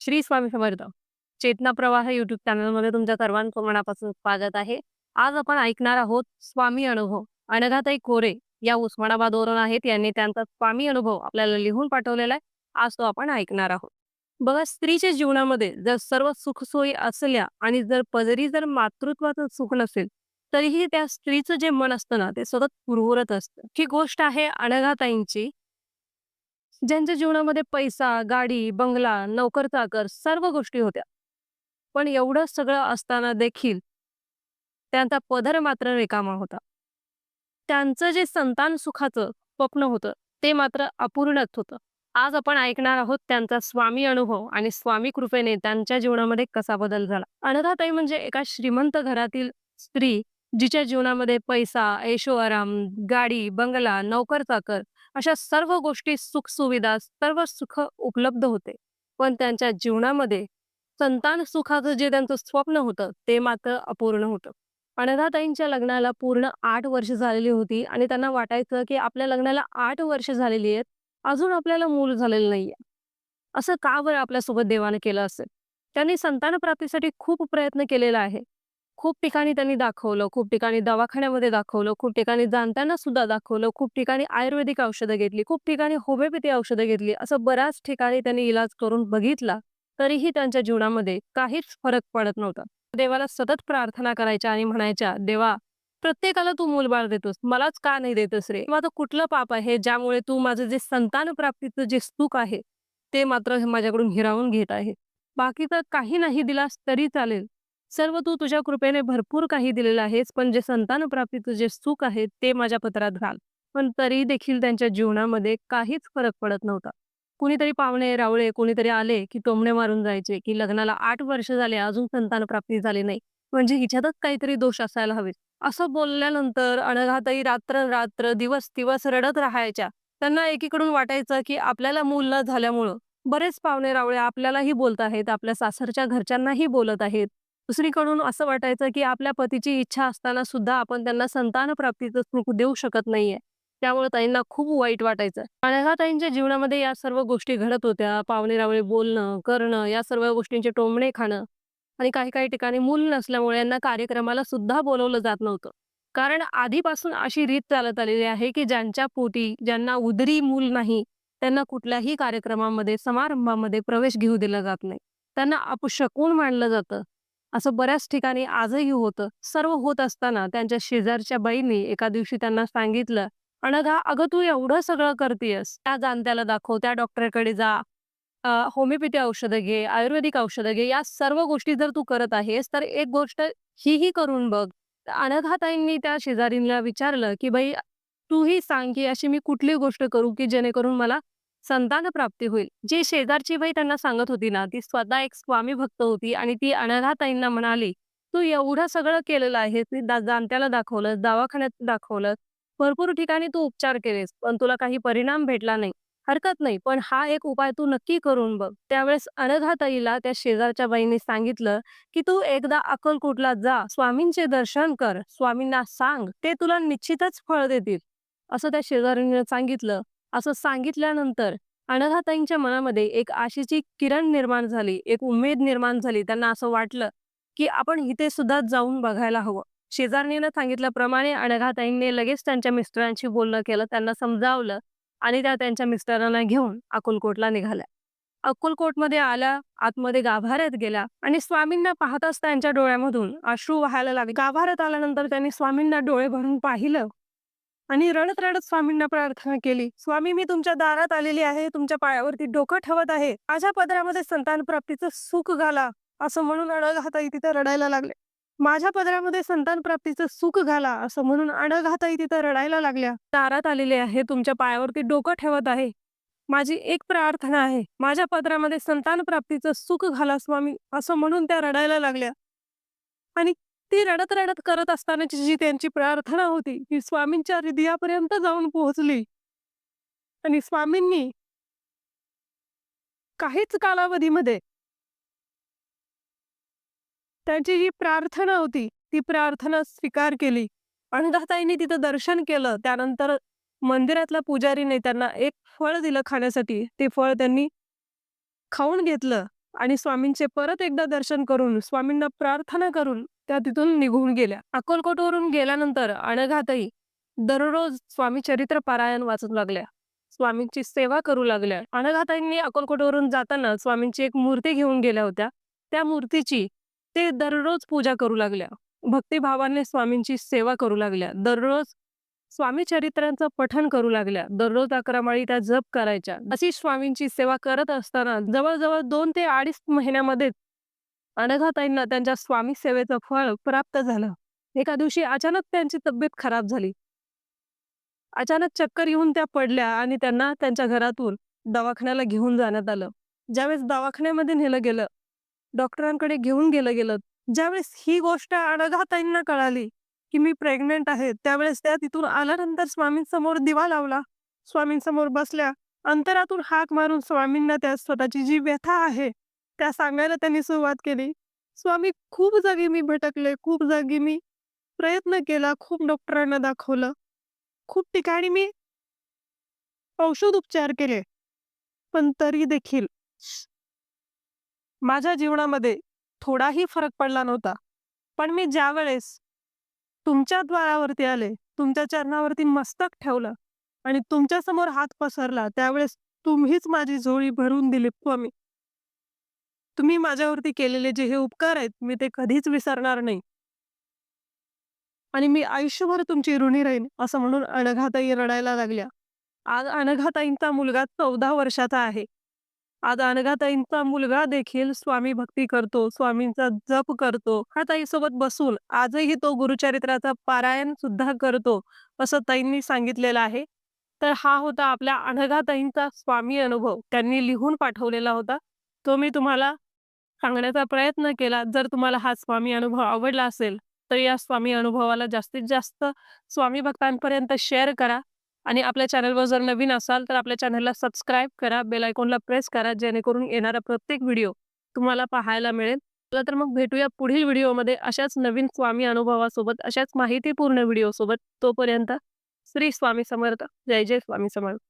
श्री स्वामी समर्थ. चेतना प्रवाह युट्यूब चॅनलमध्ये तुमच्या सर्वांचं मनापासून स्वागत आहे. आज आपण ऐकणार आहोत स्वामी अनुभव. अनघाताई कोरे या उस्मानाबादवरून आहेत. यांनी त्यांचा स्वामी अनुभव आपल्याला लिहून पाठवलेला आहे. आज तो आपण ऐकणार आहोत. बघा स्त्रीच्या जीवनामध्ये जर सर्व सुखसोयी असल्या आणि जर पदरी जर मातृत्वाचं सुख नसेल तरीही त्या स्त्रीचं जे मन असतं ना ते सतत पुरवरत असतं. ही गोष्ट आहे अनघाताईंची. ज्यांच्या जीवनामध्ये पैसा, गाडी, बंगला, नोकर-चाकर सर्व गोष्टी होत्या. पण एवढं सगळं असताना देखील त्यांचा पदर मात्र रिकामा होता. त्यांचं जे संतान सुखाचं स्वप्न होतं, ते मात्र अपूर्णच होतं. आज आपण ऐकणार आहोत त्यांचा स्वामी अनुभव आणि स्वामी कृपेने त्यांच्या जीवनामध्ये कसा बदल झाला. अनघाताई म्हणजे एका श्रीमंत घरातील स्त्री, जिच्या जीवनामध्ये पैसा, ऐशोआराम, गाडी, बंगला, नोकर-चाकर अशा सर्व गोष्टी सुखसुविधा सर्व सुख उपलब्ध होते. पण त्यांच्या जीवनामध्ये संतान सुखाचं जे त्यांचं स्वप्न होतं ते मात्र अपूर्ण होतं. अनघाताईंच्या लग्नाला पूर्ण आठ वर्ष झालेली होती आणि त्यांना वाटायचं की आपल्या लग्नाला आठ वर्ष झालेली आहेत अजून आपल्याला मूल झालेलं नाहीये. असं का बरं आपल्यासोबत देवाने केलं असेल? त्यांनी संतान प्राप्तीसाठी खूप प्रयत्न केलेला आहे. खूप ठिकाणी त्यांनी दाखवलं खूप ठिकाणी दवाखान्यामध्ये दाखवलं खूप ठिकाणी जाणताना सुद्धा दाखवलं खूप ठिकाणी आयुर्वेदिक औषधं घेतली खूप ठिकाणी होमिओपॅथी औषधं घेतली असं बऱ्याच ठिकाणी त्यांनी इलाज करून बघितला तरीही त्यांच्या जीवनामध्ये काहीच फरक पडत नव्हता. देवाला सतत प्रार्थना करायच्या आणि म्हणायच्या देवा प्रत्येकाला तू मूलबाळ देतोस मलाच का नाही देतोस रे? माझं कुठलं पाप आहे ज्यामुळे तू माझं जे संतान प्राप्तीचं जे सुख आहे ते मात्र माझ्याकडून हिरावून घेत आहे. बाकी तर काही नाही दिलास तरी चालेल. सर्व तू तुझ्या कृपेने भरपूर काही दिलेलं आहेस पण जे संतान प्राप्तीचं जे सुख आहे ते माझ्या पत्रात घाल. पण तरी देखील त्यांच्या जीवनामध्ये काहीच फरक पडत नव्हता. कुणीतरी पाहुणे रावळे कोणीतरी आले की टोमणे मारून जायचे की लग्नाला आठ वर्ष झाले अजून संतान प्राप्ती झाली नाही. म्हणजे हिच्यातच काहीतरी दोष असायला हवे असं बोलल्यानंतर अनघाताई रात्र रात्र दिवस दिवस रडत राहायच्या. त्यांना एकीकडून वाटायचं की आपल्याला मूल न झाल्यामुळं बरेच पाहुणे रावळे आपल्यालाही बोलत आहेत आपल्या सासरच्या घरच्यांनाही बोलत आहेत. दुसरीकडून असं वाटायचं की आपल्या पतीची इच्छा असताना सुद्धा आपण त्यांना संतान प्राप्तीचं सुख देऊ शकत नाहीये. त्यामुळे ताईंना खूप वाईट वाटायचं. अनघा ताईंच्या जीवनामध्ये या सर्व गोष्टी घडत होत्या. पावणे रावळे बोलणं करणं या सर्व गोष्टींचे टोमणे खाणं आणि काही काही ठिकाणी मूल नसल्यामुळे यांना कार्यक्रमाला सुद्धा बोलवलं जात नव्हतं. कारण आधीपासून अशी रीत चालत आलेली आहे की ज्यांच्या पोटी ज्यांना उदरी मूल नाही त्यांना कुठल्याही कार्यक्रमामध्ये समारंभामध्ये प्रवेश घेऊ दिला जात नाही. त्यांना अपशकून मानलं जातं. असं बऱ्याच ठिकाणी आजही होतं. सर्व होत असताना त्यांच्या शेजारच्या बाईंनी एका दिवशी त्यांना सांगितलं अनघा अगं तू एवढं सगळं करतेयस. त्या जाणत्याला दाखव त्या डॉक्टरकडे जा. होमिओपॅथी औषधं घे आयुर्वेदिक औषधं घे या सर्व गोष्टी जर तू करत आहेस तर एक गोष्ट हीही करून बघ. अनघाताईंनी त्या शेजारीला विचारलं की बाई तूही सांग की अशी मी कुठली गोष्ट करू की जेणेकरून मला संतान प्राप्ती होईल. जी शेजारची बाई त्यांना सांगत होती ना ती स्वतः एक स्वामी भक्त होती आणि ती अनघाताईंना म्हणाली तू एवढं सगळं केलेलं आहे ती जाणत्याला दाखवलं दवाखान्यात दाखवलं. भरपूर ठिकाणी तू उपचार केलेस पण तुला काही परिणाम भेटला नाही. हरकत नाही पण हा एक उपाय तू नक्की करून बघ. त्यावेळेस अनघाताईला त्या शेजारच्या बाईंनी सांगितलं की तू एकदा अक्कलकोटला जा स्वामींचे दर्शन कर स्वामींना सांग ते तुला निश्चितच फळ देतील. असं त्या शेजारीने सांगितलं. असं सांगितल्यानंतर अनघाताईंच्या मनामध्ये एक आशेची किरण निर्माण झाली एक उमेद निर्माण झाली त्यांना असं वाटलं की आपण इथे सुद्धा जाऊन बघायला हवं. शेजारणीनं सांगितल्याप्रमाणे अनघाताईंनी लगेच त्यांच्या मिस्टरांशी बोलणं केलं त्यांना समजावलं आणि त्या त्यांच्या मिस्टरांना घेऊन अकोलकोटला निघाल्या. अक्कलकोटमध्ये आल्या आतमध्ये गाभाऱ्यात गेल्या आणि स्वामींना पाहताच त्यांच्या डोळ्यामधून अश्रू व्हायला लागले. गाभाऱ्यात आल्यानंतर त्यांनी स्वामींना डोळे भरून पाहिलं आणि रडत रडत स्वामींना प्रार्थना केली. स्वामी मी तुमच्या दारात आलेली आहे. तुमच्या पायावरती डोकं ठेवत आहे. माझ्या पदरामध्ये संतान प्राप्तीचं सुख घाला. असं म्हणून अडघाताई तिथं रडायला लागले. माझ्या पदरामध्ये संतान प्राप्तीचं सुख घाला. असं म्हणून अडघाताई तिथं रडायला लागल्या. दारात आलेले आहे. तुमच्या पायावरती डोकं ठेवत आहे. माझी एक प्रार्थना आहे. माझ्या पदरामध्ये संतान प्राप्तीचं सुख घाला स्वामी. असं म्हणून त्या रडायला लागल्या. आणि ती रडत रडत करत असतानाची जी त्यांची प्रार्थना होती ती स्वामींच्या हृदयापर्यंत जाऊन पोहोचली. आणि स्वामींनी काहीच कालावधीमध्ये त्यांची जी प्रार्थना होती ती प्रार्थना स्वीकार केली. अनघाताईंनी तिथं दर्शन केलं. त्यानंतर मंदिरातल्या पुजारीने त्यांना एक फळ दिलं खाण्यासाठी. ते फळ त्यांनी खाऊन घेतलं आणि स्वामींचे परत एकदा दर्शन करून स्वामींना प्रार्थना करून त्या तिथून निघून गेल्या. अक्कलकोटवरून गेल्यानंतर अनघाताई दररोज स्वामी चरित्र पारायण वाचू लागल्या. स्वामींची सेवा करू लागल्या. अनघाताईंनी अक्कलकोटवरून जाताना स्वामींची एक मूर्ती घेऊन गेल्या होत्या. त्या मूर्तीची ते दररोज पूजा करू लागल्या. भक्तिभावाने स्वामींची सेवा करू लागल्या. दररोज स्वामी चरित्रांचं पठण करू लागल्या. दररोज अकरा माळी त्या जप करायच्या. अशी स्वामींची सेवा करत असताना जवळजवळ दोन ते अडीच महिन्यामध्ये अनघाताईंना त्यांच्या स्वामी सेवेचं फळ प्राप्त झालं. एका दिवशी अचानक त्यांची तब्येत खराब झाली. अचानक चक्कर येऊन त्या पडल्या आणि त्यांना त्यांच्या घरातून दवाखान्याला घेऊन जाण्यात आलं. ज्यावेळेस दवाखान्यामध्ये नेलं गेलं डॉक्टरांकडे घेऊन गेलं गेलं ज्यावेळेस ही गोष्ट अनघाताईंना कळाली की मी प्रेग्नेंट आहे त्यावेळेस त्या तिथून आल्यानंतर स्वामींसमोर दिवा लावला. स्वामींसमोर बसल्या अंतरातून हाक मारून स्वामींना त्या स्वतःची जी व्यथा आहे त्या सांगायला त्यांनी सुरुवात केली. स्वामी खूप जागी मी भटकले खूप जागी मी प्रयत्न केला खूप डॉक्टरांना दाखवलं. खूप ठिकाणी मी औषध उपचार केले पण तरी देखील माझ्या जीवनामध्ये थोडाही फरक पडला नव्हता. पण मी ज्या वेळेस तुमच्या द्वारावरती आले तुमच्या चरणावरती मस्तक ठेवलं आणि तुमच्यासमोर हात पसरला त्यावेळेस तुम्हीच माझी झोळी भरून दिली स्वामी हो तुम्ही माझ्यावरती केलेले जे हे उपकार आहेत मी ते कधीच विसरणार नाही. आणि मी आयुष्यभर तुमची ऋणी राहीन असं म्हणून अनघाताई रडायला लागल्या. आज अनघाताईंचा मुलगा चौदा वर्षाचा आहे. आज अनघाताईंचा मुलगा देखील स्वामी भक्ती करतो स्वामींचा जप करतो हा ताईसोबत बसून आजही तो गुरुचरित्राचा पारायण सुद्धा करतो असं ताईंनी सांगितलेलं आहे. तर हा होता आपल्या अनघाताईंचा स्वामी अनुभव. त्यांनी लिहून पाठवलेला होता. तो मी तुम्हाला सांगण्याचा प्रयत्न केला. जर तुम्हाला हा स्वामी अनुभव आवडला असेल तर या स्वामी अनुभवाला जास्तीत जास्त स्वामी भक्तांपर्यंत शेअर करा. आणि आपल्या चॅनलवर जर नवीन असाल तर आपल्या चॅनलला सबस्क्राईब करा. बेल आयकॉनला प्रेस करा जेणेकरून येणारा प्रत्येक व्हिडिओ तुम्हाला पाहायला मिळेल. चला तर मग भेटूया पुढील व्हिडिओमध्ये अशाच नवीन स्वामी अनुभवासोबत अशाच माहितीपूर्ण व्हिडिओसोबत तोपर्यंत श्री स्वामी समर्थ. जय जय स्वामी समर्थ.